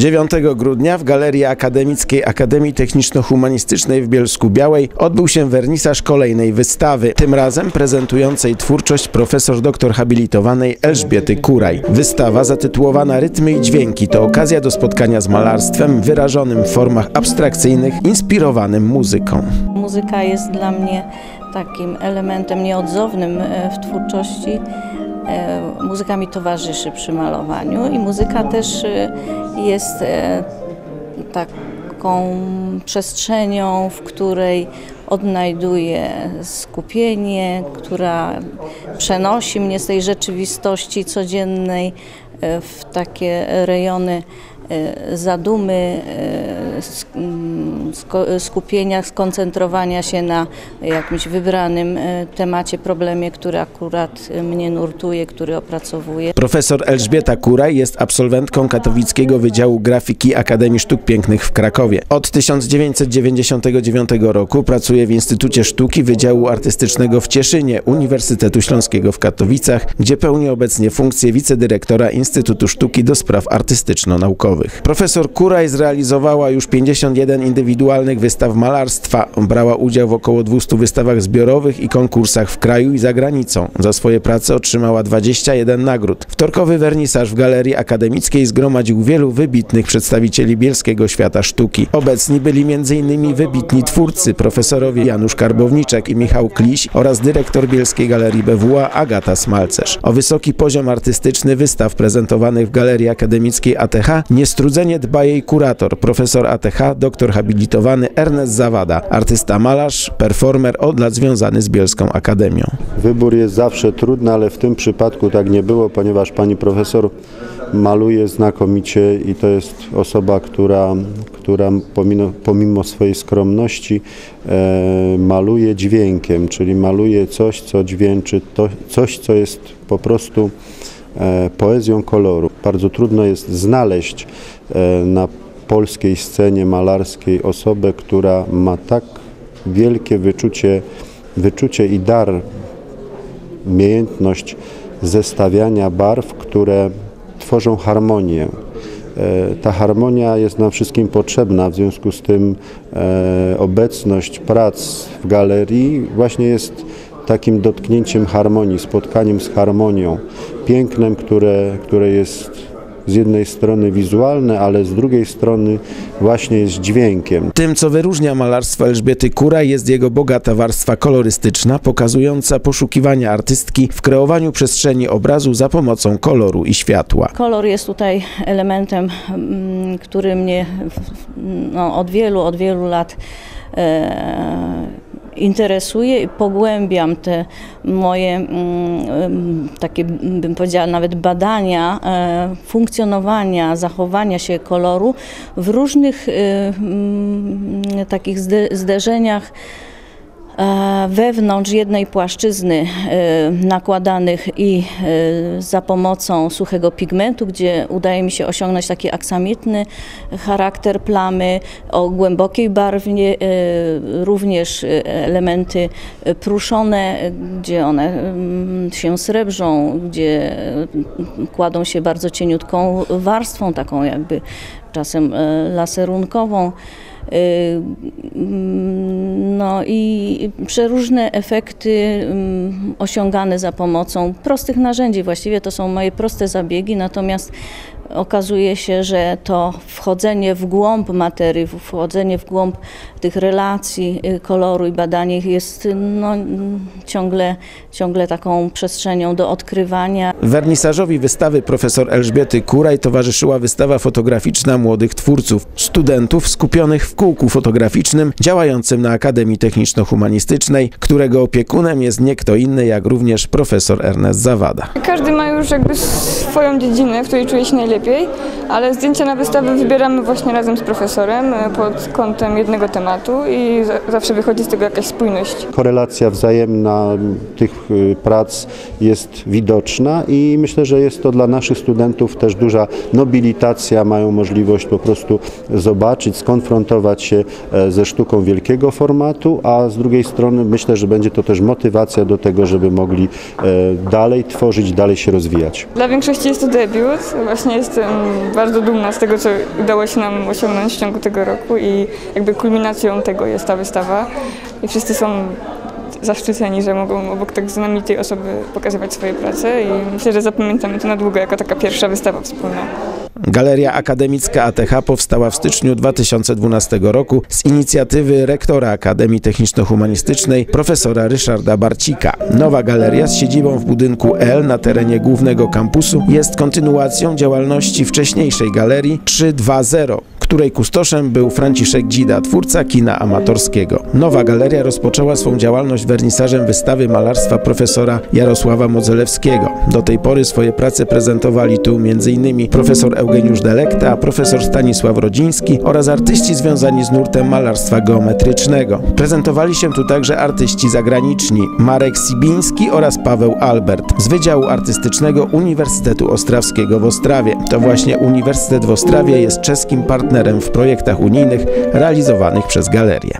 9 grudnia w Galerii Akademickiej Akademii Techniczno-Humanistycznej w Bielsku Białej odbył się wernisaż kolejnej wystawy, tym razem prezentującej twórczość profesor doktor habilitowanej Elżbiety Kuraj. Wystawa zatytułowana Rytmy i dźwięki to okazja do spotkania z malarstwem wyrażonym w formach abstrakcyjnych, inspirowanym muzyką. Muzyka jest dla mnie takim elementem nieodzownym e, w twórczości. E, Muzyka mi towarzyszy przy malowaniu i muzyka też e, jest e, taką przestrzenią, w której odnajduję skupienie, która przenosi mnie z tej rzeczywistości codziennej w takie rejony zadumy, skupienia, skoncentrowania się na jakimś wybranym e, temacie, problemie, który akurat e, mnie nurtuje, który opracowuję. Profesor Elżbieta Kuraj jest absolwentką Katowickiego Wydziału Grafiki Akademii Sztuk Pięknych w Krakowie. Od 1999 roku pracuje w Instytucie Sztuki Wydziału Artystycznego w Cieszynie Uniwersytetu Śląskiego w Katowicach, gdzie pełni obecnie funkcję wicedyrektora Instytutu Sztuki do spraw artystyczno-naukowych. Profesor Kuraj zrealizowała już 51 indywidualnych wystaw malarstwa. Brała udział w około 200 wystawach zbiorowych i konkursach w kraju i za granicą. Za swoje prace otrzymała 21 nagród. Wtorkowy wernisaż w Galerii Akademickiej zgromadził wielu wybitnych przedstawicieli bielskiego świata sztuki. Obecni byli m.in. wybitni twórcy, profesorowie Janusz Karbowniczek i Michał Kliś oraz dyrektor Bielskiej Galerii BWA Agata Smalcerz. O wysoki poziom artystyczny wystaw prezentowanych w Galerii Akademickiej ATH niestrudzenie dba jej kurator, profesor Doktor habilitowany Ernest Zawada, artysta malarz, performer od lat związany z Bielską Akademią. Wybór jest zawsze trudny, ale w tym przypadku tak nie było, ponieważ pani profesor maluje znakomicie i to jest osoba, która, która pomimo, pomimo swojej skromności e, maluje dźwiękiem, czyli maluje coś, co dźwięczy, to, coś, co jest po prostu e, poezją koloru. Bardzo trudno jest znaleźć e, na polskiej scenie malarskiej osobę, która ma tak wielkie wyczucie, wyczucie i dar umiejętność zestawiania barw, które tworzą harmonię. E, Ta harmonia jest nam wszystkim potrzebna, w związku z tym e, obecność prac w galerii właśnie jest takim dotknięciem harmonii, spotkaniem z harmonią, pięknem, które, które jest z jednej strony wizualne, ale z drugiej strony właśnie jest dźwiękiem. Tym, co wyróżnia malarstwo Elżbiety Kura, jest jego bogata warstwa kolorystyczna, pokazująca poszukiwania artystki w kreowaniu przestrzeni obrazu za pomocą koloru i światła. Kolor jest tutaj elementem, mm, który mnie no, od wielu, od wielu lat e, interesuje i pogłębiam te moje mm, takie, bym powiedziała, nawet badania e, funkcjonowania, zachowania się koloru w różnych e, takich zde, zderzeniach wewnątrz jednej płaszczyzny e, nakładanych i e, za pomocą suchego pigmentu, gdzie udaje mi się osiągnąć taki aksamitny charakter plamy o głębokiej barwie, e, również e, elementy e, pruszone, e, gdzie one mm, się srebrzą, gdzie e, kładą się bardzo cieniutką warstwą, taką jakby czasem e, laserunkową. No i przeróżne efekty osiągane za pomocą prostych narzędzi. Właściwie to są moje proste zabiegi, natomiast okazuje się, że to wchodzenie w głąb materii, wchodzenie w głąb tych relacji y, koloru i badanie ich jest no, ciągle, ciągle taką przestrzenią do odkrywania. Wernisażowi wystawy profesor Elżbiety Kuraj towarzyszyła wystawa fotograficzna młodych twórców, studentów skupionych w kółku fotograficznym działającym na Akademii Techniczno-Humanistycznej, którego opiekunem jest nie kto inny jak również profesor Ernest Zawada. Każdy ma już jakby swoją dziedzinę, w której czuje się najlepiej, ale zdjęcia na wystawę wybieramy właśnie razem z profesorem e, pod kątem jednego tematu i za- zawsze wychodzi z tego jakaś spójność. korelacja wzajemna tych y, prac jest widoczna i myślę, że jest to dla naszych studentów też duża nobilitacja, mają możliwość po prostu zobaczyć, skonfrontować się e, ze sztuką wielkiego formatu, a z drugiej strony myślę, że będzie to też motywacja do tego, żeby mogli e, dalej tworzyć, dalej się rozwijać. Dla większości jest to debiut. Właśnie jestem bardzo dumna z tego, co udało się nam osiągnąć w ciągu tego roku i jakby kulminacją tego jest ta wystawa. I wszyscy są zaszczyceni, że mogą obok tak znamienitej osoby pokazywać swoje prace i myślę, że zapamiętamy to na długo jako taka pierwsza wystawa wspólna. Galeria Akademicka ATH powstała w styczniu 2012 roku z inicjatywy rektora Akademii Techniczno-Humanistycznej profesora Ryszarda Barcika. Nowa galeria z siedzibą w budynku L na terenie głównego kampusu jest kontynuacją działalności wcześniejszej galerii 320 której kustoszem był Franciszek Dzida, twórca kina amatorskiego. Nowa galeria rozpoczęła swą działalność wernisażem wystawy malarstwa profesora Jarosława Modzelewskiego. Do tej pory swoje prace prezentowali tu m.in. profesor Eugeniusz Delekta, profesor Stanisław Rodziński oraz artyści związani z nurtem malarstwa geometrycznego. Prezentowali się tu także artyści zagraniczni Marek Sibiński oraz Paweł Albert z Wydziału Artystycznego Uniwersytetu Ostrawskiego w Ostrawie. To właśnie Uniwersytet w Ostrawie jest czeskim partnerem w projektach unijnych realizowanych przez galerię.